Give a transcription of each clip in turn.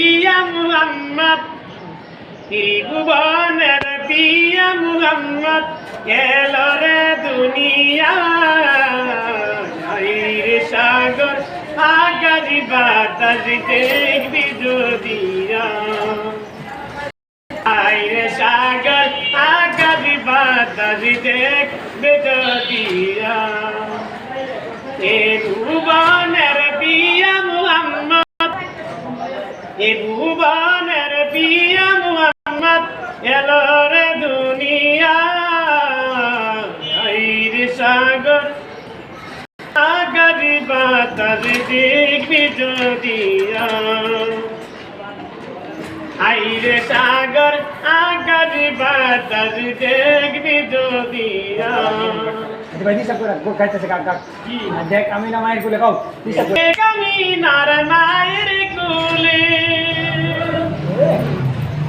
পিয়া মুহাম্মদ। ত্রিভুবনের পিয়া মুহাম্মদ। এলো রে দুনিয়া। সাগর আগাজি বাতাস দেখবি যদিয়া সাগর আগাজি বাতাস দেখবি ভুবনের পিয়া মুহাম্মদ এলো রে দুনিয়া। আইরে সাগর আগারি বাতাস দেখবি যদিয়া আইরে সাগর আগারি বাতাস দেখবি যদিয়া গান দেখ আমি না মায়ের গাও আমি নার মায়ের কুলে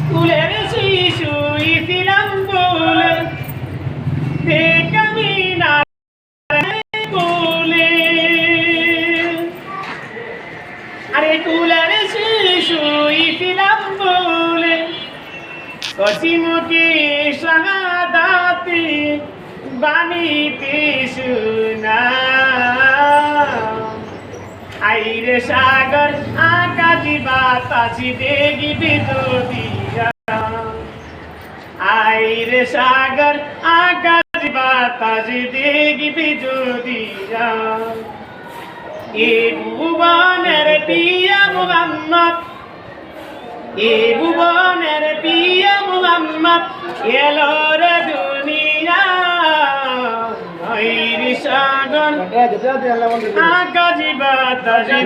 কুলের শিশু ইসিলাম বলে। আমি মায়ের কুলে। আরে কুলের শিশু ইসিলাম বলে। কসিমুখী শাহাদাতি বাণীতে আইরে সাগর আকাশি বাতাসি দেখবি দুদিয়া আইরে সাগর আকাশি বাতাসি দেখবি দুদিয়া এ ভুবনের পিয়া মুহাম্মদ, এ ভুবনের পিয়া মুহাম্মদ, এলো রে সাগর আকাশি বাতাসি